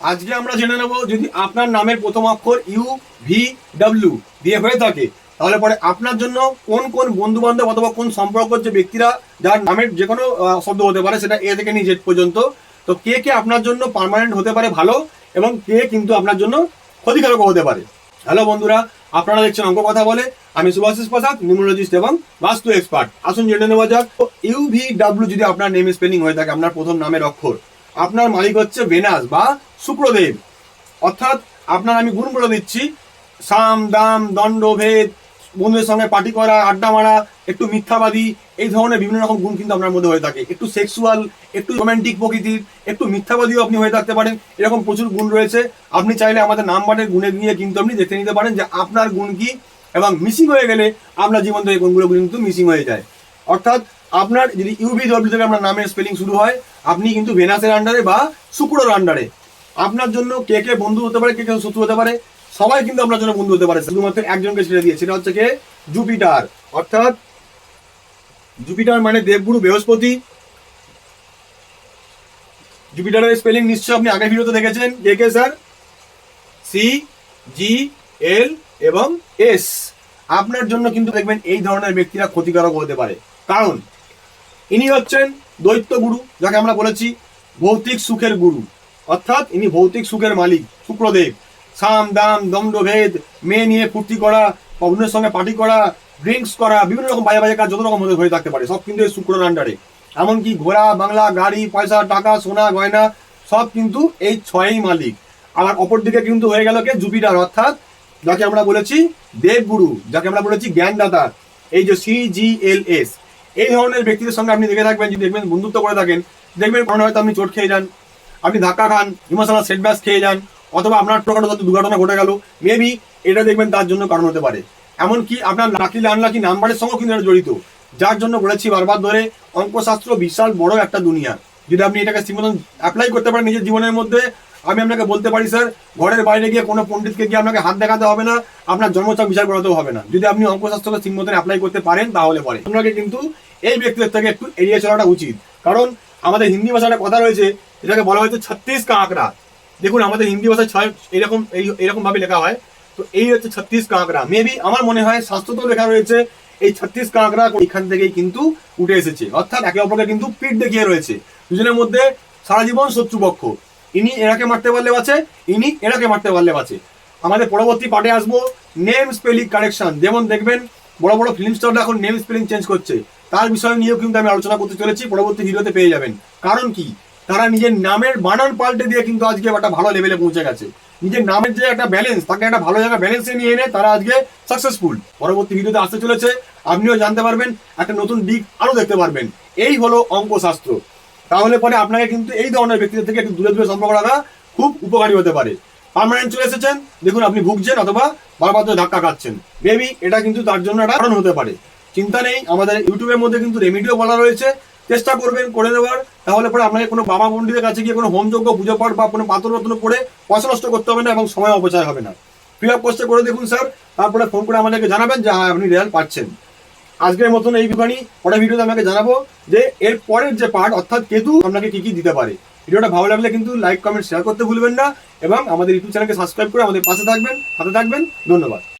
আজকে আমরা জেনে নেব যদি আপনার নামের প্রথম অক্ষর ইউ ভি ডাব্লিউ দিয়ে হয়ে থাকে, তাহলে পরে আপনার জন্য কোন কোন বন্ধু বান্ধব অথবা কোন সম্পর্ক যে ব্যক্তিরা যার নামের যে কোনো শব্দ হতে পারে, সেটা এ থেকে নিয়ে জেড পর্যন্ত। তো কে কে আপনার জন্য পার্মানেন্ট হতে পারে ভালো এবং কে কিন্তু আপনার জন্য ক্ষতিকারক হতে পারে। হ্যালো বন্ধুরা, আপনারা দেখছেন অঙ্ক কথা বলে। আমি সুভাষিস প্রসাদ, নিউমোলজিস্ট এবং বাস্তু এক্সপার্ট আসুন জেনে নেওয়া যাক। ইউ ভি ডাব্লিউ যদি আপনার নেম স্পেলিং হয়ে থাকে, আপনার প্রথম নামের অক্ষর, আপনার মালিক হচ্ছে ভেনাস বা শুক্রদেব অর্থাৎ আপনার আমি গুণ বলে দিচ্ছি। সাম, দাম, দণ্ড, ভেদ, বন্ধুদের সঙ্গে পার্টি করা, আড্ডা মারা, একটু মিথ্যাবাদী, এই ধরনের বিভিন্ন রকম গুণ কিন্তু আপনার মধ্যে হয়ে থাকে। একটু সেক্সুয়াল একটু রোম্যান্টিক প্রকৃতির, একটু মিথ্যাবাদীও আপনি হয়ে থাকতে পারেন। এরকম প্রচুর গুণ রয়েছে। আপনি চাইলে আমাদের নাম্বারের গুণে নিয়ে কিন্তু আপনি দেখে নিতে পারেন যে আপনার গুণ কি এবং মিসিং হয়ে গেলে আপনার জীবন থেকে গুণগুলো কিন্তু মিসিং হয়ে যায়। অর্থাৎ আপনার যদি ইউভি ডব্লিউ থেকে আপনার নামের স্পেলিং শুরু হয়, আপনি কিন্তু ভেনাসের আন্ডারে বা শুক্রর আন্ডারে আপনার জন্য কে কে বন্ধু হতে পারে, কে কে শত্রু হতে পারে, সবাই কিন্তু আপনার জন্য বন্ধু হতে পারে। শুধুমাত্র একজনকে ছেড়ে দিয়ে সেটা হচ্ছে কে? জুপিটার। অর্থাৎ জুপিটার মানে দেবগুরু বৃহস্পতি। জুপিটারের স্পেলিং নিশ্চয় আপনি আগের ভিডিওতে দেখেছেন। কে কে, স্যার? সি, জি, এল এবং এস। আপনার জন্য কিন্তু দেখবেন এই ধরনের ব্যক্তিরা ক্ষতিকারক হতে পারে। কারণ ইনি হচ্ছেন দৈত্য গুরু, যাকে আমরা বলেছি ভৌতিক সুখের গুরু। অর্থাৎ ইনি ভৌতিক সুখের মালিক শুক্রদেব সাম, দাম, দণ্ড, ভেদ মেয়ে নিয়ে ফুর্তি করা অন্যের সঙ্গে পার্টি করা, ড্রিঙ্কস করা, বিভিন্ন রকম বাজে বাজে কাজ যত রকম হয়ে থাকতে পারে, সব কিন্তু এই শুক্রর আন্ডারে এমনকি ঘোড়া, বাংলা, গাড়ি, পয়সা, টাকা, সোনা, গয়না, সব কিন্তু এই ছয়ই মালিক। আবার অপরদিকে কিন্তু হয়ে গেল কে? জুপিটার। অর্থাৎ যাকে আমরা বলেছি দেবগুরু, যাকে আমরা বলেছি জ্ঞানদাতা, এই যে সি জি এল এস। এই ধরনের ব্যক্তিদের সঙ্গে আপনি দেখে থাকবেন, যদি দেখবেন বন্ধুত্ব করে থাকেন, দেখবেন মনে হয়তো আপনি চোট খেয়ে যান। আপনি ধাক্কা খান, ইমোশনাল সেটব্যাক খেয়ে যান, অথবা আপনার হয়তো দুর্ঘটনা ঘটে গেল মেবি এটা দেখবেন তার জন্য কারণ হতে পারে। এমনকি আপনার লাকি আনলাকি নাম্বারের সঙ্গেও কিন্তু এটা জড়িত। যার জন্য বলেছি বারবার ধরে, অঙ্কশাস্ত্র বিশাল বড় একটা দুনিয়া। যদি আপনি এটাকে ঠিক অ্যাপ্লাই করতে পারেন নিজের জীবনের মধ্যে, আমি আপনাকে বলতে পারি স্যার ঘরের বাইরে গিয়ে কোনো পণ্ডিতকে গিয়ে আপনাকে হাত দেখাতে হবে না, আপনার জন্মচাপ বিচার করাতেও হবে না। যদি আপনি অঙ্কশাস্ত্রকে ঠিক অ্যাপ্লাই করতে পারেন, তাহলে পরে। আপনাকে কিন্তু এই ব্যক্তিদের থেকে একটু এড়িয়ে চলাটা উচিত। কারণ আমাদের হিন্দি ভাষায় একটা কথা রয়েছে এটাকে বলা হয়েছে ছত্রিশ কা আঁকড়া দেখুন, আমাদের হিন্দি ভাষায় ছয় এরকম, এই এরকম ভাবে লেখা হয়। তো এই হচ্ছে ছত্রিশ কা আঁকড়া মেবি আমার মনে হয় শাস্ত্রতেও লেখা রয়েছে, এই ছত্রিশ কা আঁকড়া এখান থেকেই কিন্তু উঠে এসেছে। অর্থাৎ একে অপরকে কিন্তু পিঠ দেখিয়ে রয়েছে। দুজনের মধ্যে সারা জীবন শত্রুপক্ষ ইনি এনাকে মারতে পারলে বাঁচে ইনি এনাকে মারতে পারলে বাঁচে আমাদের পরবর্তী পার্টে আসব নেম স্পেলিং কারেকশন যেমন দেখবেন, বড় বড় ফিল্ম স্টাররা এখন নেম স্পেলিং চেঞ্জ করছে। তার বিষয় নিয়েও কিন্তু আমি আলোচনা করতে চলেছি, পরবর্তী ভিডিওতে পেয়ে যাবেন। কারণ কি? তারা নিজের নামের বানান পাল্টে দিয়ে কিন্তু আজকে একটা ভালো লেভেলে পৌঁছে গেছে। নিজের নামের যে একটা ব্যালেন্স তাকে একটা ভালো জায়গা ব্যালেন্সে নিয়ে এনে তারা আজকে সাকসেসফুল পরবর্তী ভিডিওতে আসতে চলেছে, আপনিও জানতে পারবেন, একটা নতুন দিক আরও দেখতে পারবেন। এই হলো অঙ্কশাস্ত্র। তাহলে পরে আপনাকে কিন্তু এই ধরনের ব্যক্তিদের থেকে একটু দূরে দূরে সম্পর্ক রাখা খুব উপকারী হতে পারে। পার্মানেন্ট চলে এসেছেন, দেখুন আপনি ভুগছেন অথবা বারবার ধরে ধাক্কা খাচ্ছেন। মেবি এটা কিন্তু তার জন্য একটা কারণ হতে পারে। চিন্তা নেই, আমাদের ইউটিউবের মধ্যে কিন্তু রেমিডিও বলা রয়েছে। চেষ্টা করবেন করে নেওয়ার, তাহলে পরে আপনাকে কোনো বাবা পণ্ডিতের কাছে গিয়ে কোনো হোমযজ্ঞ, পুজো পাঠ বা কোনো পাথর রত্ন পড়ে পয়সা নষ্ট করতে হবে না এবং সময় অপচয় হবে না। ফিল আপ করতে করে দেখুন স্যার, তারপরে ফোন করে আমাদেরকে জানাবেন যে হ্যাঁ আপনি রেজাল্ট পাচ্ছেন। আজকের মতন এই বিজ্ঞানী পরের ভিডিওতে আপনাকে জানাব যে, এর পরের যে পার্ট অর্থাৎ কেতু, আপনাকে কি কি দিতে পারে। ভিডিওটা ভালো লাগলে কিন্তু লাইক কমেন্ট শেয়ার করতে ভুলবেন না এবং আমাদের ইউটিউব চ্যানেলকে সাবস্ক্রাইব করে আমাদের পাশে থাকবেন, সাথে থাকবেন। ধন্যবাদ।